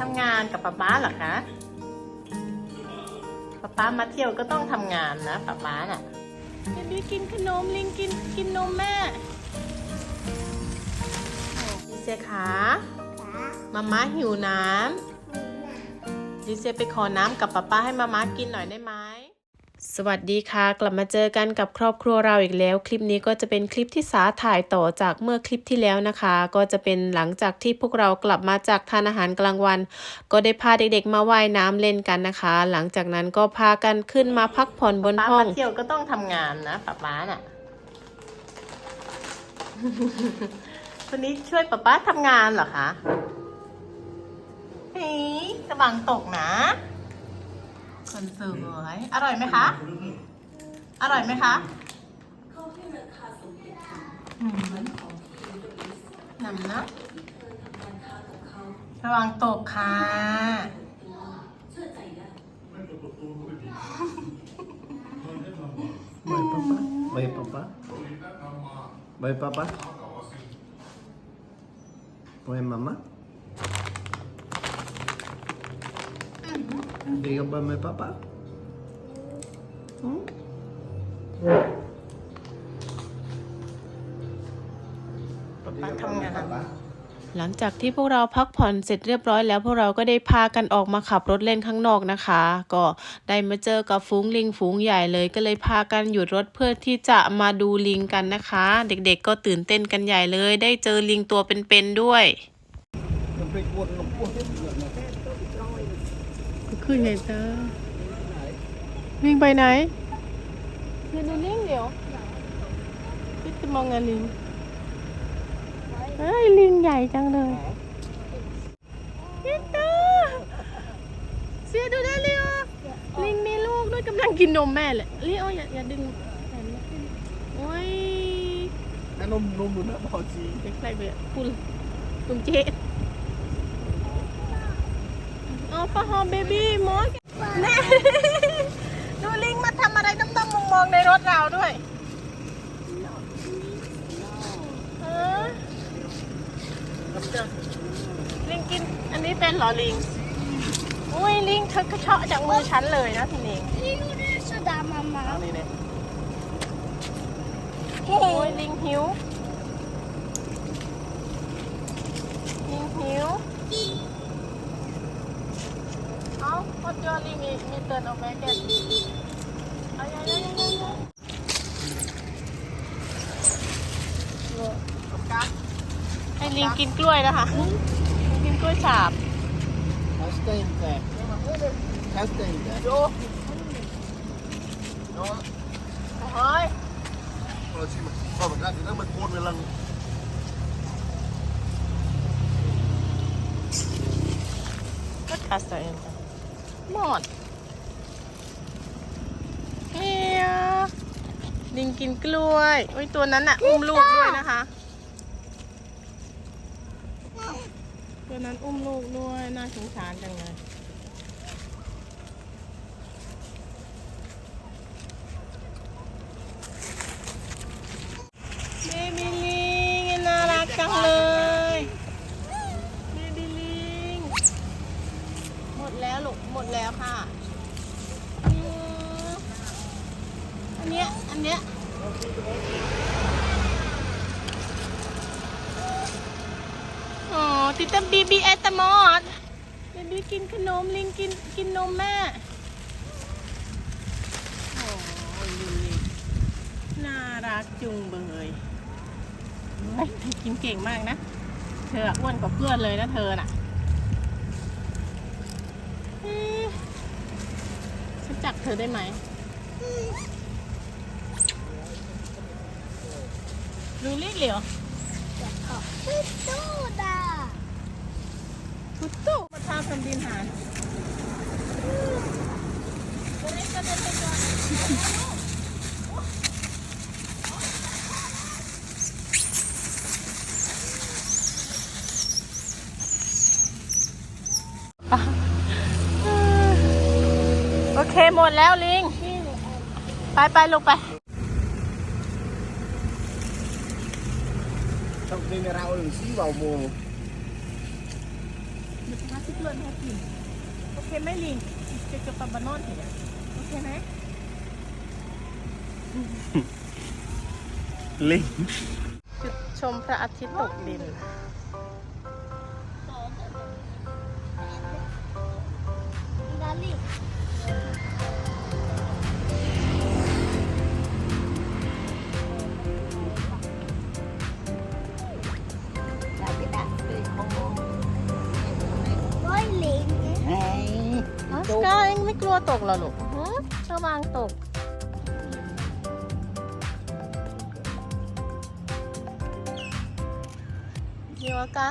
ทำงานกับป๊าป๊าเหรอคะป๊าป๊ามาเที่ยวก็ต้องทำงานนะป๊าป๊าน่ะเบบี้กินขนมลิงกินกินนมแม่ดิเซคะมาม่าหิวน้ำดิเซไปขอน้ำกับป๊าป๊าให้มาม่ากินหน่อยได้ไหม สวัสดีค่ะ กลับมาเจอกันกับครอบครัวเราอีกแล้ว คลิปนี้ก็จะเป็นคลิปที่สาถ่ายต่อจากเมื่อคลิปที่แล้วนะคะ ก็จะเป็นหลังจากที่พวกเรากลับมาจากทานอาหารกลางวัน ก็ได้พาเด็กๆมาว่ายน้ำเล่นกันนะคะ หลังจากนั้นก็พากันขึ้นมาพักผ่อนบนห้องเที่ยวก็ต้องทำงานนะป๊าป๊าน่ะคนนี้ช่วยป๊าป๊าทำงานเหรอคะเฮ้ยกระบังตกนะ คนสวย อร่อยไหมคะ อร่อยไหมคะอืมนำนะระวังตกค่ะ Baik papa. Baik papa. Baik papa. Baik mama. Diga ba may papa? Hmm? ป๊าป๊าทำงาน Papa. หลังจากที่พวกเราพักผ่อนเสร็จเรียบร้อยแล้วพวกเราก็ได้พากันออกมาขับรถเล่นข้างนอกนะคะ ก็ได้มาเจอกับฝูงลิงฝูงใหญ่เลยก็เลยพากันหยุดรถเพื่อที่จะมาดูลิงกันนะคะ เด็กๆก็ตื่นเต้นกันใหญ่เลย ได้เจอลิงตัวเป็นๆด้วย Sampai kuat lumpuh dia juga nak. ขึ้นไงเจ้าลิงไปไหนเดี๋ยวดูลิงเดี๋ยวพี่จะมองงานลิงเฮ้ยลิงใหญ่จังเลยพี่เตอเสียดูได้ลิโอลิงมีลูกด้วยกำลังกินนมแม่เลยลิโออย่าอย่าดึงแขนมันขึ้นโอ้ย Kan nom nom lu nak bawa si. เด็กใครไปอะคุณคุณเจ๊ เอาปะฮอมเบบี้มอสแน่ดูลิงมาทำอะไรต้องต้องมองมองๆในรถเราด้วยเออลิงกินอันนี้เป็นเหรอลิง อุ้ยลิงเธอกระเชาะจากมือฉันเลยนะทีนี้ Ini sudah mama. นี่เนี่ยโอ้ยลิงหิวลิงหิวเอาพอเจอลิงมีมีเตือ นเอาแม่แกเอาอย่าอย่าอย่าอย่าอย่าโลกัดให้ลิงกินกล้วยนะคะลิงกินกล้วยฉาบ Hasta inte. Hasta inte. โยโเฮ้ย Kalau si kalau kat kita berkuat bilang ก็คัสเตอร์เอง หมดเฮียลิงกินกล้วยโอ้ยตัวนั้นอะอุ้มลูกด้วยนะคะ ตัวนั้นอุ้มลูกด้วยน่าสงสารจังเลย เบบี้ลิงน่ารักจังเลย เบบี้ลิง หมดแล้วลูก หมดแล้วค่ะอืมอันเนี้ย อันเนี้ย อ๋อติดตามบีบีแอตมอดบีบีกินขนมลิงกินกินนมแม่โอ้ยลิงนี่น่ารักจุงเบยเฮ้ยกินเก่งมากนะ เธออ้วนกว่าเพื่อนเลยนะเธอน่ะเอ๊ะฉันจับเธอได้ไหมดูลิเหลียว Sudah. ฟุตตุมาทา แผ่นดินหารโอเค หมดแล้วลิง ไปไปลูกไป Trong khi này rau đừng xí vào mùa มันจะพา ที่เพื่อนให้กิน โอเคไหมลิงจะจะปาบานอนเห็นยังโอเคไหมลิงจุดชมพระอาทิตย์ตกดิน กลัวตกเหรอลูกฮะระวังตกเยอะกะ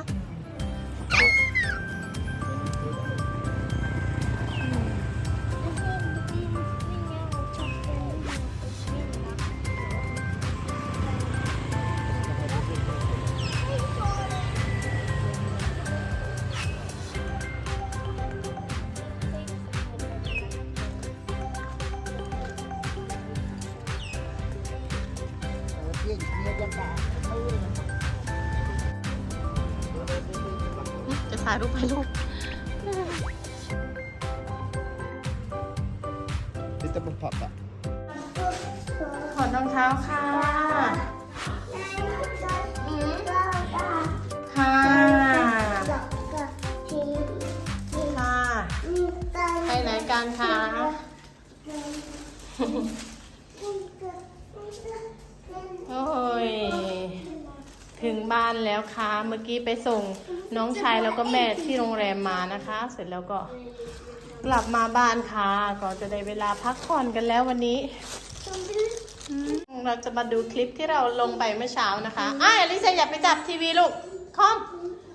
จะถ่ายรูปให้ลูก Titta på pappa. ถอดรองเท้าค่ะอืมค่ะ ค่ะ ไปไหนกันคะ โอ้ย ถึงบ้าน แล้วค่ะ เมื่อกี้ไปส่งน้องชายแล้วก็แม่ที่โรงแรมมานะคะ เสร็จแล้วก็กลับมาบ้านค่ะ ก็จะได้เวลาพักผ่อนกันแล้ววันนี้ เราจะมาดูคลิปที่เราลงไปเมื่อเช้านะคะอะอลิเซียอย่าไปจับทีวีลูกคอม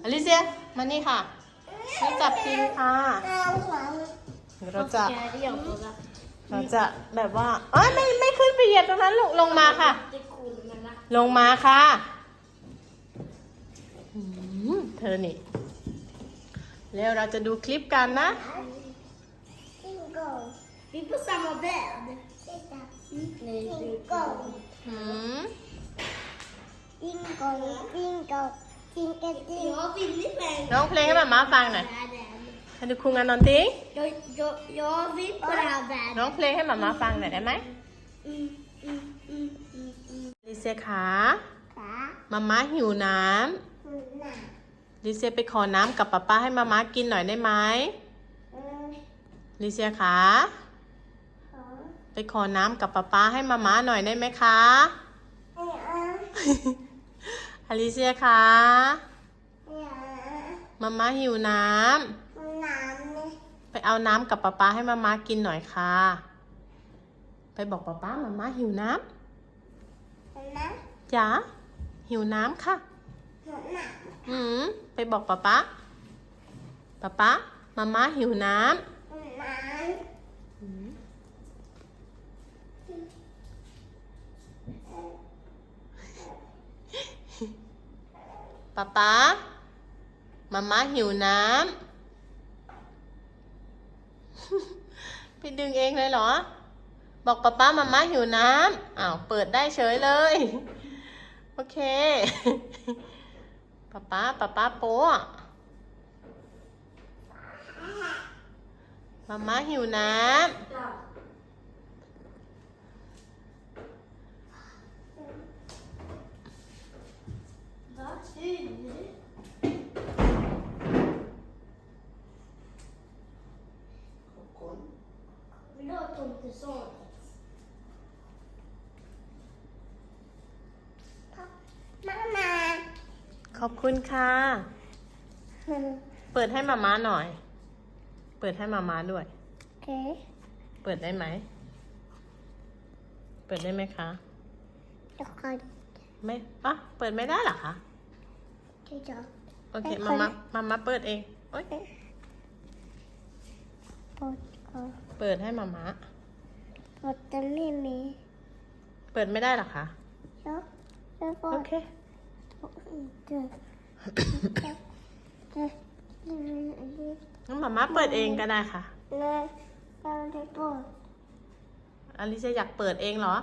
อลิเซียมานี่ค่ะไม่จับทีวีค่ะเราจะเราจะแบบว่าเอ้ยไม่ไม่ขึ้นไปเหยียบตรงนั้นลูกลงมาค่ะ ลงมาค่ะ เธอนี่ แล้วเราจะดูคลิปกันนะ Vi är på samma bädd. Nej, Bingo. อืม Bingo, bingo. Tinka, tinka. Jag vill inte ร้องเพลงให้มาม่าฟังหน่อย världen. ให้ดูคุงอันนอนติ้ง Jag, jag, jag vill på den här världen. ร้องเพลงให้มาม่าฟังหน่อยได้ไหม Mm, mm, mm, mm, mm. ลิเซียขา Ja. มาม่าหิวน้ Mm, ำ ลิเซียไปขอน้ำกับป๊าป้าให้มาม่ากินหน่อยได้ไหม mm. ลิเซียขา Ja. ไปขอน้ำกับป๊าป้าให้มาม่าหน่อยได้ไหมคะ Ja. อลิเซียขา Ja. มาม่าหิวน้ Namn. ำไปเอาน้ำกับป๊าป้าให้มาม่ากินหน่อยค่ะ ไปบอกป๊าป้ามาม่าหิวน้ Mamma. ำจ๋าหิวน้ำค่ะ Mamma. อืมไปบอกป๊าป๊าป๊าป๊ามาม่าหิวน้ำป๊าป๊ามาม่าหิวน้ำ ไปดึงเองเลยเหรอ บอกป๊าป๊ามาม่าหิวน้ำ อ้าว เปิดได้เฉยเลย โอเค ป๊าป๊าป๊าป๊าโป๊ะมาม่าหิวน้ำ Vad tur. Vill du ha tomtesonet? Mamma. ขอบคุณค่ะ เปิดให้มาม่าหน่อย เปิดให้มาม่าด้วย Okej. เปิดได้ไหม เปิดได้ไหมคะ Jag kan ไม่ปะเปิดไม่ได้เหรอคะ inte jag. โอเคไม่มาค่อยมามามาเปิดเอง โอ๊ย Vodka. เปิดให้มาม่า Vodka Mimi. เปิดไม่ได้เหรอคะ Ja. Jag โอ får เค inte. งั้นมาม่าเปิดเองก็ได้ค่ะอลิเซอยากเปิดเองเหรอ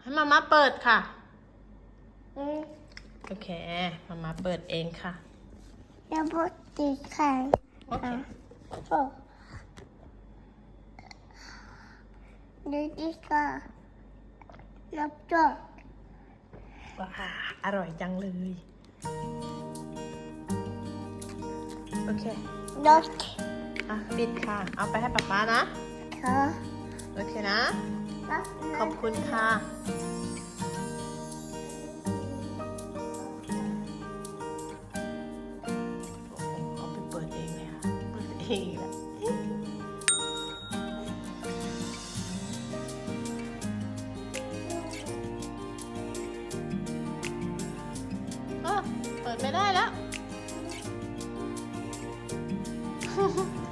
ให้มาม่าเปิดค่ะ โอเค มาม่าเปิดเองค่ะ Jag bort ditt skärm. โอเค Så. Nu diska laptop. ว้าอร่อยจังเลย โอเค Dock. อะปิดค่ะ เอาไปให้ป๊าป๊านะ Ja. โอเคนะ Va? ขอบคุณค่ะโอ้โหเอาไปเปิดเองเลยค่ะ เปิดเอง Ha ha ha.